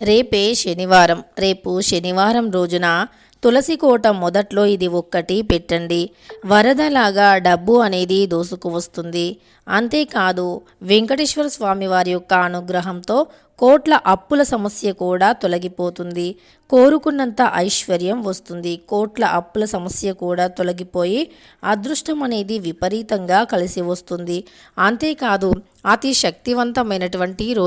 రేపే శనివారం. రేపు శనివారం రోజున తులసి కోట మొదట్లో ఇది ఒక్కటి పెట్టండి. వరదలాగా డబ్బు అనేది దోసుకు వస్తుంది. అంతేకాదు వెంకటేశ్వర స్వామి వారి యొక్క అనుగ్రహంతో కోట్ల అప్పుల సమస్య కూడా తొలగిపోతుంది. కోరుకున్నంత ఐశ్వర్యం వస్తుంది. కోట్ల అప్పుల సమస్య కూడా తొలగిపోయి అదృష్టం అనేది విపరీతంగా కలిసి వస్తుంది. అంతేకాదు అతి శక్తివంతమైనటువంటి రో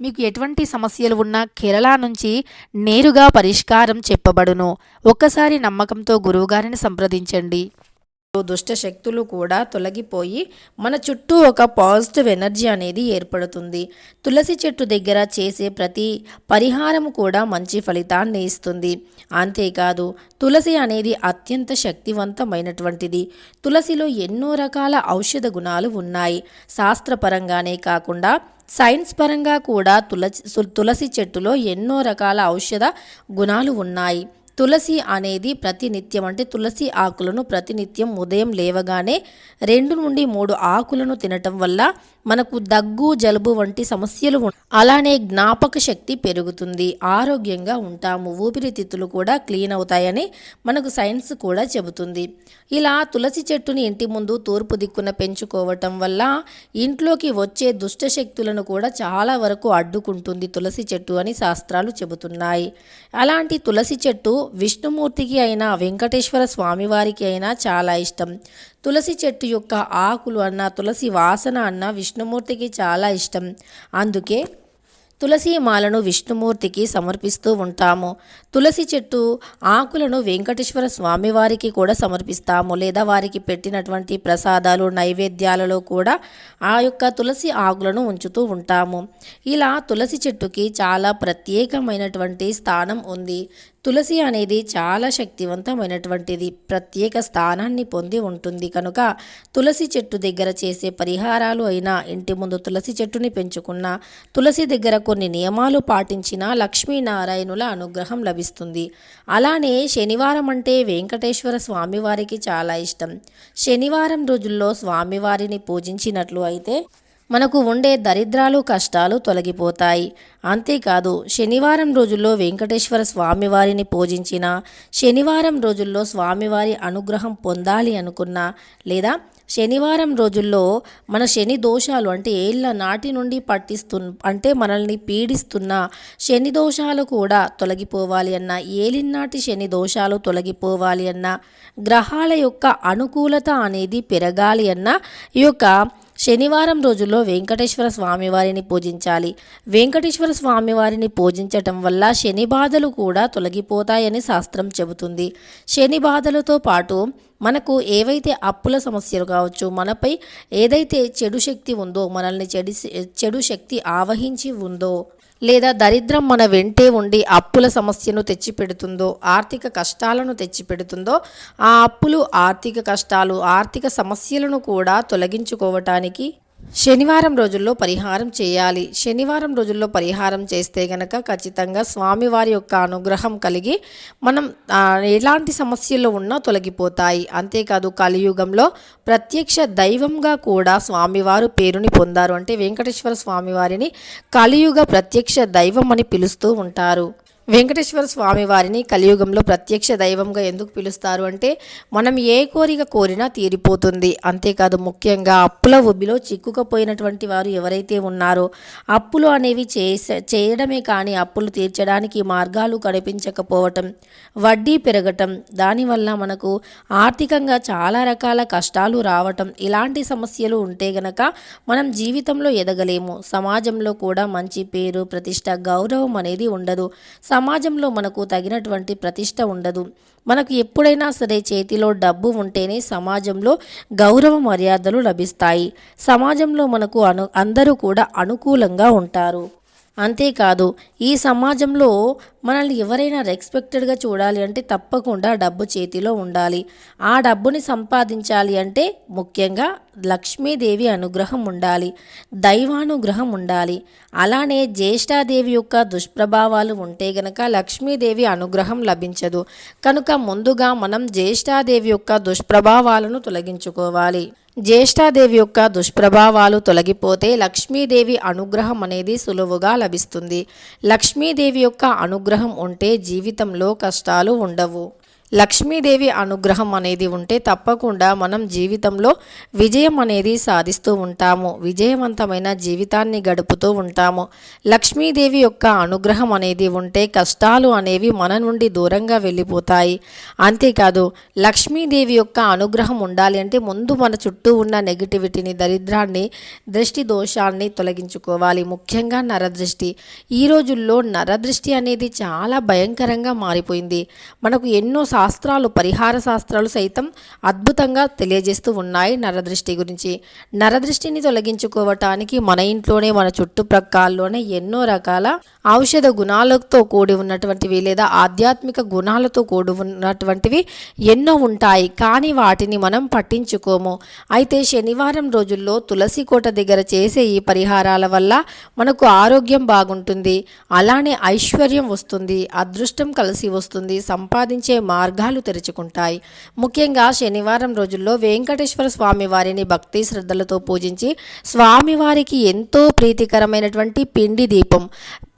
మీకు ఎటువంటి సమస్యలు ఉన్నా కేరళ నుంచి నేరుగా పరిష్కారం చెప్పబడును. ఒక్కసారి నమ్మకంతో గురువుగారిని సంప్రదించండి. దుష్ట శక్తులు కూడా తొలగిపోయి మన చుట్టూ ఒక పాజిటివ్ ఎనర్జీ అనేది ఏర్పడుతుంది. తులసి చెట్టు దగ్గర చేసే ప్రతి పరిహారం కూడా మంచి ఫలితాన్ని ఇస్తుంది. అంతేకాదు తులసి అనేది అత్యంత శక్తివంతమైనటువంటిది. తులసిలో ఎన్నో రకాల ఔషధ గుణాలు ఉన్నాయి. శాస్త్రపరంగానే కాకుండా సైన్స్ పరంగా కూడా తులసి తులసి చెట్టులో ఎన్నో రకాల ఔషధ గుణాలు ఉన్నాయి. తులసి అనేది ప్రతినిత్యం అంటే తులసి ఆకులను ప్రతినిత్యం ఉదయం లేవగానే రెండు నుండి మూడు ఆకులను తినటం వల్ల మనకు దగ్గు జలుబు వంటి సమస్యలు అలానే జ్ఞాపక శక్తి పెరుగుతుంది. ఆరోగ్యంగా ఉంటాము. ఊపిరితిత్తులు కూడా క్లీన్ అవుతాయని మనకు సైన్స్ కూడా చెబుతుంది. ఇలా తులసి చెట్టుని ఇంటి ముందు తూర్పు దిక్కున పెంచుకోవటం వల్ల ఇంట్లోకి వచ్చే దుష్ట శక్తులను కూడా చాలా వరకు అడ్డుకుంటుంది తులసి చెట్టు అని శాస్త్రాలు చెబుతున్నాయి. అలాంటి తులసి చెట్టు విష్ణుమూర్తికి అయినా వెంకటేశ్వర స్వామివారికి అయినా చాలా ఇష్టం. తులసి చెట్టు యొక్క ఆకులు అన్న తులసి వాసన అన్న విష్ణుమూర్తికి చాలా ఇష్టం. అందుకే తులసి మాలను విష్ణుమూర్తికి సమర్పిస్తూ ఉంటాము. తులసి చెట్టు ఆకులను వెంకటేశ్వర స్వామివారికి కూడా సమర్పిస్తాము. లేదా వారికి పెట్టినటువంటి ప్రసాదాలు నైవేద్యాలలో కూడా ఆ యొక్క తులసి ఆకులను ఉంచుతూ ఉంటాము. ఇలా తులసి చెట్టుకి చాలా ప్రత్యేకమైనటువంటి స్థానం ఉంది. తులసి అనేది చాలా శక్తివంతమైనటువంటిది. ప్రత్యేక స్థానాన్ని పొంది ఉంటుంది. కనుక తులసి చెట్టు దగ్గర చేసే పరిహారాలు అయినా ఇంటి ముందు తులసి చెట్టుని పెంచుకున్న తులసి దగ్గర కొన్ని నియమాలు పాటించిన లక్ష్మీనారాయణుల అనుగ్రహం లభిస్తుంది. అలానే శనివారం అంటే వెంకటేశ్వర స్వామివారికి చాలా ఇష్టం. శనివారం రోజుల్లో స్వామివారిని పూజించినట్లు అయితే మనకు ఉండే దరిద్రాలు కష్టాలు తొలగిపోతాయి. అంతేకాదు శనివారం రోజుల్లో వెంకటేశ్వర స్వామివారిని పూజించిన శనివారం రోజుల్లో స్వామివారి అనుగ్రహం పొందాలి అనుకున్నా లేదా శనివారం రోజుల్లో మన శని దోషాలు అంటే ఏళ్ళ నాటి నుండి పట్టిస్తు అంటే మనల్ని పీడిస్తున్న శని దోషాలు కూడా తొలగిపోవాలి అన్న ఏలినాటి శని దోషాలు తొలగిపోవాలి అన్న గ్రహాల యొక్క అనుకూలత అనేది పెరగాలి అన్న ఈ యొక్క శనివారం రోజుల్లో వెంకటేశ్వర స్వామివారిని పూజించాలి. వెంకటేశ్వర స్వామివారిని పూజించటం వల్ల శని బాధలు కూడా తొలగిపోతాయని శాస్త్రం చెబుతుంది. శని బాధలతో పాటు మనకు ఏవైతే అప్పుల సమస్యలు కావచ్చు మనపై ఏదైతే చెడు శక్తి ఉందో మనల్ని చెడి చెడు శక్తి ఆవహించి ఉందో లేదా దరిద్రం మన వెంటే ఉండి అప్పుల సమస్యను తెచ్చిపెడుతుందో ఆర్థిక కష్టాలను తెచ్చిపెడుతుందో ఆ అప్పులు ఆర్థిక కష్టాలు ఆర్థిక సమస్యలను కూడా తొలగించుకోవటానికి శనివారం రోజుల్లో పరిహారం చేయాలి. శనివారం రోజుల్లో పరిహారం చేస్తే గనక ఖచ్చితంగా స్వామివారి యొక్క అనుగ్రహం కలిగి మనం ఎలాంటి సమస్యలు ఉన్నా తొలగిపోతాయి. అంతేకాదు కలియుగంలో ప్రత్యక్ష దైవంగా కూడా స్వామివారు పేరుని పొందారు. అంటే వెంకటేశ్వర స్వామివారిని కలియుగ ప్రత్యక్ష దైవం అని పిలుస్తూ ఉంటారు. వెంకటేశ్వర స్వామి వారిని కలియుగంలో ప్రత్యక్ష దైవంగా ఎందుకు పిలుస్తారు అంటే మనం ఏ కోరిక కోరినా తీరిపోతుంది. అంతేకాదు ముఖ్యంగా అప్పుల ఉబ్బిలో చిక్కుకపోయినటువంటి వారు ఎవరైతే ఉన్నారో అప్పులు అనేవి చేసే చేయడమే కానీ అప్పులు తీర్చడానికి మార్గాలు కనిపించకపోవటం వడ్డీ పెరగటం దానివల్ల మనకు ఆర్థికంగా చాలా రకాల కష్టాలు రావటం ఇలాంటి సమస్యలు ఉంటే గనక మనం జీవితంలో ఎదగలేము. సమాజంలో కూడా మంచి పేరు ప్రతిష్ట గౌరవం అనేది ఉండదు. సమాజంలో మనకు తగినటువంటి ప్రతిష్ట ఉండదు. మనకు ఎప్పుడైనా సరే చేతిలో డబ్బు ఉంటేనే సమాజంలో గౌరవ మర్యాదలు లభిస్తాయి. సమాజంలో మనకు అను అందరూ కూడా అనుకూలంగా ఉంటారు. అంతేకాదు ఈ సమాజంలో మనల్ని ఎవరైనా రెస్పెక్టెడ్గా చూడాలి అంటే తప్పకుండా డబ్బు చేతిలో ఉండాలి. ఆ డబ్బుని సంపాదించాలి అంటే ముఖ్యంగా లక్ష్మీదేవి అనుగ్రహం ఉండాలి దైవానుగ్రహం ఉండాలి. అలానే జ్యేష్ఠాదేవి యొక్క దుష్ప్రభావాలు ఉంటే గనక లక్ష్మీదేవి అనుగ్రహం లభించదు. కనుక ముందుగా మనం జ్యేష్ఠాదేవి యొక్క దుష్ప్రభావాలను తొలగించుకోవాలి. జ్యేష్ఠాదేవి యొక్క దుష్ప్రభావాలు తొలగిపోతే లక్ష్మీదేవి అనుగ్రహం అనేది సులువుగా లభిస్తుంది. లక్ష్మీదేవి యొక్క అనుగ్రహం ఉంటే జీవితంలో కష్టాలు ఉండవు. లక్ష్మీదేవి అనుగ్రహం అనేది ఉంటే తప్పకుండా మనం జీవితంలో విజయం అనేది సాధిస్తూ ఉంటాము. విజయవంతమైన జీవితాన్ని గడుపుతూ ఉంటాము. లక్ష్మీదేవి యొక్క అనుగ్రహం అనేది ఉంటే కష్టాలు అనేవి మన నుండి దూరంగా వెళ్ళిపోతాయి. అంతేకాదు లక్ష్మీదేవి యొక్క అనుగ్రహం ఉండాలి అంటే ముందు మన చుట్టూ ఉన్న నెగిటివిటీని దరిద్రాన్ని దృష్టి దోషాన్ని తొలగించుకోవాలి. ముఖ్యంగా నరదృష్టి. ఈ రోజుల్లో నరదృష్టి అనేది చాలా భయంకరంగా మారిపోయింది. మనకు ఎన్నో శాస్త్రాలు పరిహార శాస్త్రాలు సైతం అద్భుతంగా తెలియజేస్తూ ఉన్నాయి నరదృష్టి గురించి. నరదృష్టిని తొలగించుకోవటానికి మన ఇంట్లోనే మన చుట్టుప్రక్కల్లోనే ఎన్నో రకాల ఔషధ గుణాలతో కూడి ఉన్నటువంటివి లేదా ఆధ్యాత్మిక గుణాలతో కూడి ఉన్నటువంటివి ఎన్నో ఉంటాయి. కానీ వాటిని మనం పట్టించుకోము. అయితే శనివారం రోజుల్లో తులసి కోట దగ్గర చేసే ఈ పరిహారాల వల్ల మనకు ఆరోగ్యం బాగుంటుంది. అలానే ఐశ్వర్యం వస్తుంది అదృష్టం కలిసి వస్తుంది సంపాదించే మార్గాలు తెరుచుకుంటాయి. ముఖ్యంగా శనివారం రోజుల్లో వెంకటేశ్వర స్వామి వారిని భక్తి శ్రద్ధలతో పూజించి స్వామివారికి ఎంతో ప్రీతికరమైనటువంటి పిండి దీపం.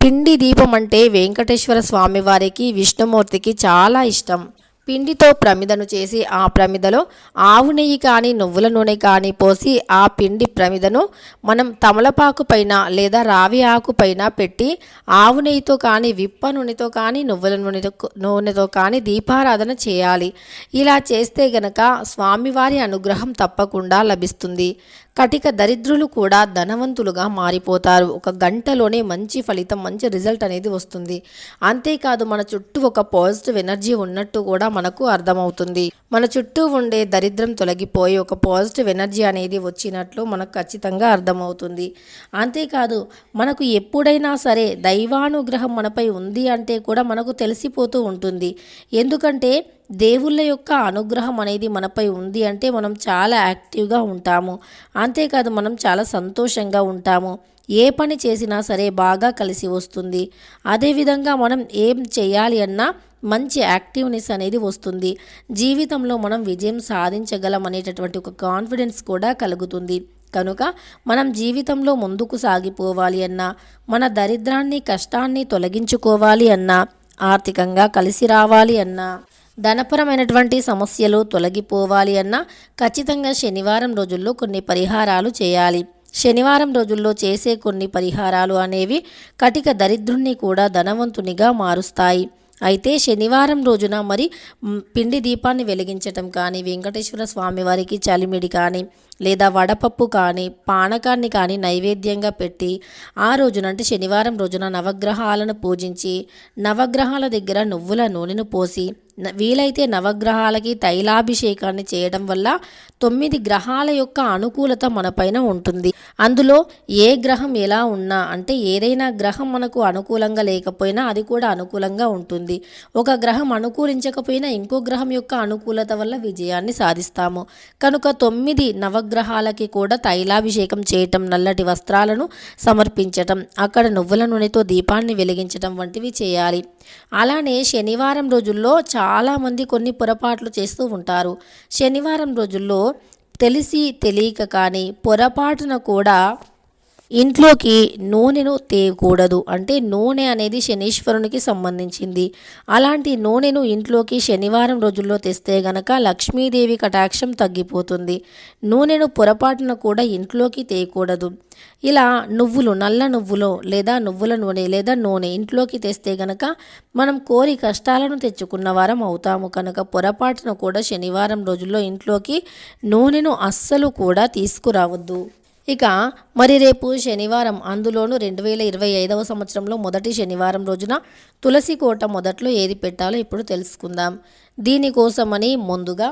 పిండి దీపం అంటే వెంకటేశ్వర స్వామివారికి విష్ణుమూర్తికి చాలా ఇష్టం. పిండితో ప్రమిదను చేసి ఆ ప్రమిదలో ఆవు నెయ్యి కానీ నువ్వుల నూనె కానీ పోసి ఆ పిండి ప్రమిదను మనం తమలపాకు పైన లేదా రావి ఆకు పైన పెట్టి ఆవు నెయ్యితో కానీ విప్ప నూనెతో కానీ నువ్వుల నూనెతో నూనెతో కానీ దీపారాధన చేయాలి. ఇలా చేస్తే గనక స్వామివారి అనుగ్రహం తప్పకుండా లభిస్తుంది. కటిక దరిద్రులు కూడా ధనవంతులుగా మారిపోతారు. ఒక గంటలోనే మంచి ఫలితం మంచి రిజల్ట్ అనేది వస్తుంది. అంతేకాదు మన చుట్టూ ఒక పాజిటివ్ ఎనర్జీ ఉన్నట్టు కూడా మనకు అర్థమవుతుంది. మన చుట్టూ ఉండే దరిద్రం తొలగిపోయి ఒక పాజిటివ్ ఎనర్జీ అనేది వచ్చినట్లు మనకు ఖచ్చితంగా అర్థమవుతుంది. అంతేకాదు మనకు ఎప్పుడైనా సరే దైవానుగ్రహం మనపై ఉంది అంటే కూడా మనకు తెలిసిపోతూ ఉంటుంది. ఎందుకంటే దేవుళ్ళ యొక్క అనుగ్రహం అనేది మనపై ఉంది అంటే మనం చాలా యాక్టివ్గా ఉంటాము. అంతేకాదు మనం చాలా సంతోషంగా ఉంటాము. ఏ పని చేసినా సరే బాగా కలిసి వస్తుంది. అదేవిధంగా మనం ఏం చేయాలి అన్నా మంచి యాక్టివ్నెస్ అనేది వస్తుంది. జీవితంలో మనం విజయం సాధించగలం అనేటటువంటి ఒక కాన్ఫిడెన్స్ కూడా కలుగుతుంది. కనుక మనం జీవితంలో ముందుకు సాగిపోవాలి అన్నా మన దరిద్రాన్ని కష్టాన్ని తొలగించుకోవాలి అన్నా ఆర్థికంగా కలిసి రావాలి అన్నా. ధనపరమైనటువంటి సమస్యలు తొలగిపోవాలి అన్నా ఖచ్చితంగా శనివారం రోజుల్లో కొన్ని పరిహారాలు చేయాలి. శనివారం రోజుల్లో చేసే కొన్ని పరిహారాలు అనేవి కటిక దరిద్రుణ్ణి కూడా ధనవంతునిగా మారుస్తాయి. అయితే శనివారం రోజున మరి పిండి దీపాన్ని వెలిగించటం కానీ వెంకటేశ్వర స్వామివారికి చలిమిడి కానీ లేదా వడపప్పు కానీ పానకాన్ని కానీ నైవేద్యంగా పెట్టి ఆ రోజున అంటే శనివారం రోజున నవగ్రహాలను పూజించి నవగ్రహాల దగ్గర నువ్వుల నూనెను పోసి వీలైతే నవగ్రహాలకి తైలాభిషేకాన్ని చేయడం వల్ల తొమ్మిది గ్రహాల యొక్క అనుకూలత మనపైన ఉంటుంది. అందులో ఏ గ్రహం ఎలా ఉన్నా అంటే ఏదైనా గ్రహం మనకు అనుకూలంగా లేకపోయినా అది కూడా అనుకూలంగా ఉంటుంది. ఒక గ్రహం అనుకూలించకపోయినా ఇంకో గ్రహం యొక్క అనుకూలత వల్ల విజయాన్ని సాధిస్తాము. కనుక తొమ్మిది నవ నవగ్రహాలకి కూడా తైలాభిషేకం చేయటం నల్లటి వస్త్రాలను సమర్పించటం అక్కడ నువ్వుల నూనెతో దీపాన్ని వెలిగించటం వంటివి చేయాలి. అలానే శనివారం రోజుల్లో చాలామంది కొన్ని పొరపాట్లు చేస్తూ ఉంటారు. శనివారం రోజుల్లో తెలిసి తెలియక కానీ పొరపాటున కూడా ఇంట్లోకి నూనెను తేయకూడదు. అంటే నూనె అనేది శనీశ్వరునికి సంబంధించింది. అలాంటి నూనెను ఇంట్లోకి శనివారం రోజుల్లో తెస్తే గనక లక్ష్మీదేవి కటాక్షం తగ్గిపోతుంది. నూనెను పొరపాటున కూడా ఇంట్లోకి తేయకూడదు. ఇలా నువ్వులు నల్ల నువ్వులు లేదా నువ్వుల నూనె లేదా నూనె ఇంట్లోకి తెస్తే గనక మనం కోరి కష్టాలను తెచ్చుకున్న వారం అవుతాము. కనుక పొరపాటున కూడా శనివారం రోజుల్లో ఇంట్లోకి నూనెను అస్సలు కూడా తీసుకురావద్దు. ఇక మరి రేపు శనివారం అందులోనూ రెండు వేల ఇరవై ఐదవ సంవత్సరంలో మొదటి శనివారం రోజున తులసి కోట మొదట్లో ఏది పెట్టాలో ఇప్పుడు తెలుసుకుందాం. దీనికోసమని ముందుగా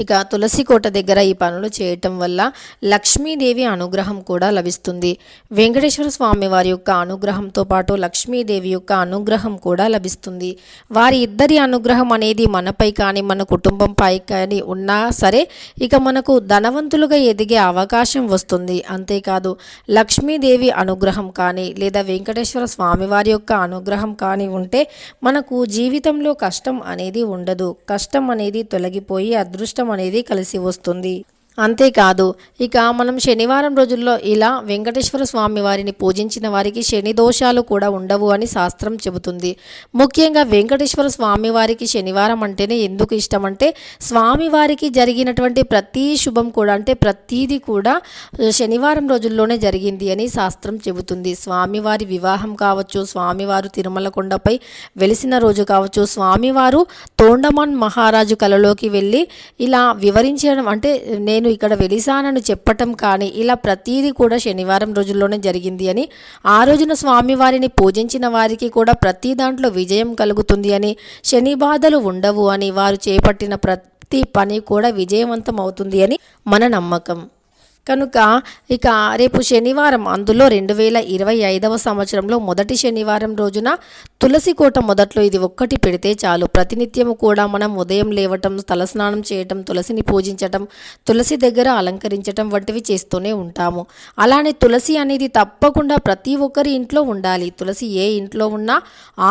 ఇక తులసి కోట దగ్గర ఈ పనులు చేయటం వల్ల లక్ష్మీదేవి అనుగ్రహం కూడా లభిస్తుంది. వెంకటేశ్వర స్వామి వారి యొక్క అనుగ్రహంతో పాటు లక్ష్మీదేవి యొక్క అనుగ్రహం కూడా లభిస్తుంది. వారి ఇద్దరి అనుగ్రహం అనేది మనపై కానీ మన కుటుంబంపై కానీ ఉన్నా సరే ఇక మనకు ధనవంతులుగా ఎదిగే అవకాశం వస్తుంది. అంతేకాదు లక్ష్మీదేవి అనుగ్రహం కానీ లేదా వెంకటేశ్వర స్వామి వారి యొక్క అనుగ్రహం కానీ ఉంటే మనకు జీవితంలో కష్టం అనేది ఉండదు. కష్టం అనేది తొలగిపోయి అదృష్టం అనేది కలిసి వస్తుంది. అంతేకాదు ఇక మనం శనివారం రోజుల్లో ఇలా వెంకటేశ్వర స్వామి వారిని పూజించిన వారికి శని దోషాలు కూడా ఉండవు అని శాస్త్రం చెబుతుంది. ముఖ్యంగా వెంకటేశ్వర స్వామి వారికి శనివారం అంటేనే ఎందుకు ఇష్టం అంటే స్వామివారికి జరిగినటువంటి ప్రతి శుభం కూడా అంటే ప్రతీది కూడా శనివారం రోజుల్లోనే జరిగింది అని శాస్త్రం చెబుతుంది. స్వామివారి వివాహం కావచ్చు స్వామివారు తిరుమల కొండపై వెలిసిన రోజు కావచ్చు స్వామివారు తోండమాన్ మహారాజు కలలోకి వెళ్ళి ఇలా వివరించడం అంటే నేను ఇక్కడ వెలిసానని చెప్పటం కానీ ఇలా ప్రతీది కూడా శనివారం రోజుల్లోనే జరిగింది అని ఆ రోజున స్వామివారిని పూజించిన వారికి కూడా ప్రతి దాంట్లో విజయం కలుగుతుంది అని శని బాధలు ఉండవు అని వారు చేపట్టిన ప్రతి పని కూడా విజయవంతం అవుతుంది అని మన నమ్మకం. కనుక ఇక రేపు శనివారం అందులో రెండు వేల ఇరవై ఐదవ సంవత్సరంలో మొదటి శనివారం రోజున తులసి కోట మొదట్లో ఇది ఒక్కటి పెడితే చాలు. ప్రతినిత్యము కూడా మనం ఉదయం లేవటం తలస్నానం చేయటం తులసిని పూజించటం తులసి దగ్గర అలంకరించటం వంటివి చేస్తూనే ఉంటాము. అలానే తులసి అనేది తప్పకుండా ప్రతి ఒక్కరి ఇంట్లో ఉండాలి. తులసి ఏ ఇంట్లో ఉన్నా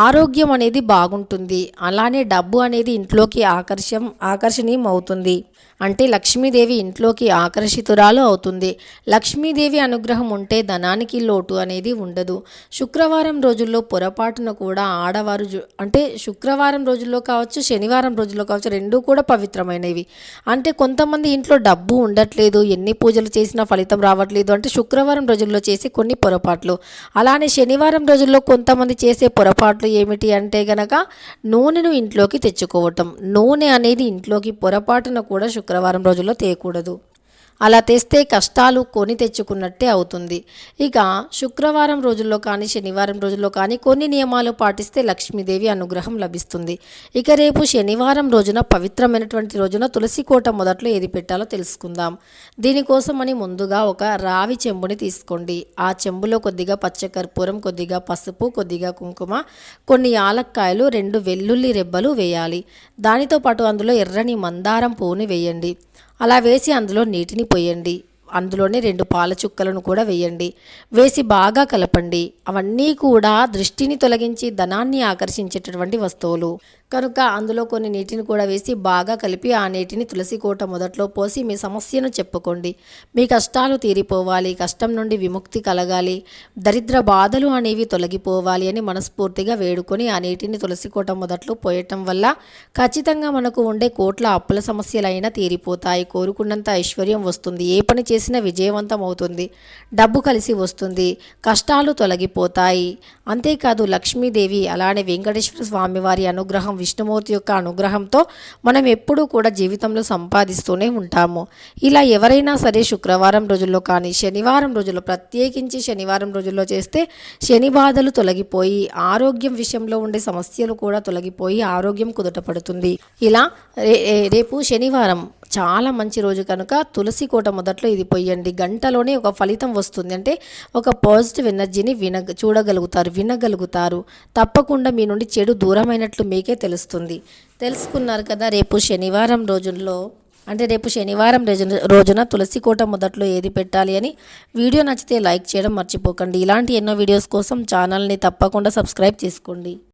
ఆరోగ్యం అనేది బాగుంటుంది. అలానే డబ్బు అనేది ఇంట్లోకి ఆకర్షం ఆకర్షణీయం అవుతుంది. అంటే లక్ష్మీదేవి ఇంట్లోకి ఆకర్షితురాలు అవుతుంది. లక్ష్మీదేవి అనుగ్రహం ఉంటే ధనానికి లోటు అనేది ఉండదు. శుక్రవారం రోజుల్లో పొరపాటున కూడా ఆడవారు జు- అంటే శుక్రవారం రోజుల్లో కావచ్చు శనివారం రోజుల్లో కావచ్చు రెండూ కూడా పవిత్రమైనవి. అంటే కొంతమంది ఇంట్లో డబ్బు ఉండట్లేదు ఎన్ని పూజలు చేసినా ఫలితం రావట్లేదు అంటే శుక్రవారం రోజుల్లో చేసే కొన్ని పొరపాట్లు. అలానే శనివారం రోజుల్లో కొంతమంది చేసే పొరపాట్లు ఏమిటి అంటే గనక నూనెను ఇంట్లోకి తెచ్చుకోవటం. నూనె అనేది ఇంట్లోకి పొరపాటున కూడా శుక్రవారం రోజుల్లో తేయకూడదు అలా తెస్తే కష్టాలు కొని తెచ్చుకున్నట్టే అవుతుంది. ఇక శుక్రవారం రోజుల్లో కానీ శనివారం రోజుల్లో కానీ కొన్ని నియమాలు పాటిస్తే లక్ష్మీదేవి అనుగ్రహం లభిస్తుంది. ఇక రేపు శనివారం రోజున పవిత్రమైనటువంటి రోజున తులసి కోట మొదట్లో ఏది పెట్టాలో తెలుసుకుందాం. దీనికోసమని ముందుగా ఒక రావి చెంబుని తీసుకోండి. ఆ చెంబులో కొద్దిగా పచ్చకర్పూరం కొద్దిగా పసుపు కొద్దిగా కుంకుమ కొన్ని యాలక్కాయలు రెండు వెల్లుల్లి రెబ్బలు వేయాలి. దానితో పాటు అందులో ఎర్రని మందారం పువ్వుని వేయండి. అలా వేసి అందులో నీటిని పోయండి. అందులోనే రెండు పాల చుక్కలను కూడా వేయండి. వేసి బాగా కలపండి. అవన్నీ కూడా దృష్టిని తొలగించి ధనాన్ని ఆకర్షించేటటువంటి వస్తువులు. కనుక అందులో కొన్ని నీటిని కూడా వేసి బాగా కలిపి ఆ నీటిని తులసి కోట మొదట్లో పోసి మీ సమస్యను చెప్పుకోండి. మీ కష్టాలు తీరిపోవాలి కష్టం నుండి విముక్తి కలగాలి దరిద్ర బాధలు అనేవి తొలగిపోవాలి అని మనస్ఫూర్తిగా వేడుకొని ఆ నీటిని తులసి కోట మొదట్లో పోయటం వల్ల ఖచ్చితంగా మనకు ఉండే కోట్ల అప్పుల సమస్యలైనా తీరిపోతాయి. కోరుకున్నంత ఐశ్వర్యం వస్తుంది. ఏ పని చేసినా విజయవంతం అవుతుంది. డబ్బు కలిసి వస్తుంది. కష్టాలు తొలగిపోతాయి. అంతేకాదు లక్ష్మీదేవి అలానే వెంకటేశ్వర స్వామి వారి అనుగ్రహం విష్ణుమూర్తి యొక్క అనుగ్రహంతో మనం ఎప్పుడూ కూడా జీవితంలో సంపాదిస్తూనే ఉంటాము. ఇలా ఎవరైనా సరే శుక్రవారం రోజుల్లో కానీ శనివారం రోజుల్లో ప్రత్యేకించి శనివారం రోజుల్లో చేస్తే శని బాధలు తొలగిపోయి ఆరోగ్యం విషయంలో ఉండే సమస్యలు కూడా తొలగిపోయి ఆరోగ్యం కుదుటపడుతుంది ఇలా రే- రేపు శనివారం చాలా మంచి రోజు కనుక తులసి కోట మొదట్లో ఇది పొయ్యండి. గంటలోనే ఒక ఫలితం వస్తుంది. అంటే ఒక పాజిటివ్ ఎనర్జీని విన చూడగలుగుతారు వినగలుగుతారు. తప్పకుండా మీ నుండి చెడు దూరమైనట్లు మీకే తెలుస్తుంది. తెలుసుకున్నారు కదా రేపు శనివారం రోజుల్లో అంటే రేపు శనివారం రోజున రోజున తులసి కోట మొదట్లో ఏది పెట్టాలి అని వీడియో నచ్చితే లైక్ చేయడం మర్చిపోకండి. ఇలాంటి ఎన్నో వీడియోస్ కోసం ఛానల్ని తప్పకుండా సబ్స్క్రైబ్ చేసుకోండి.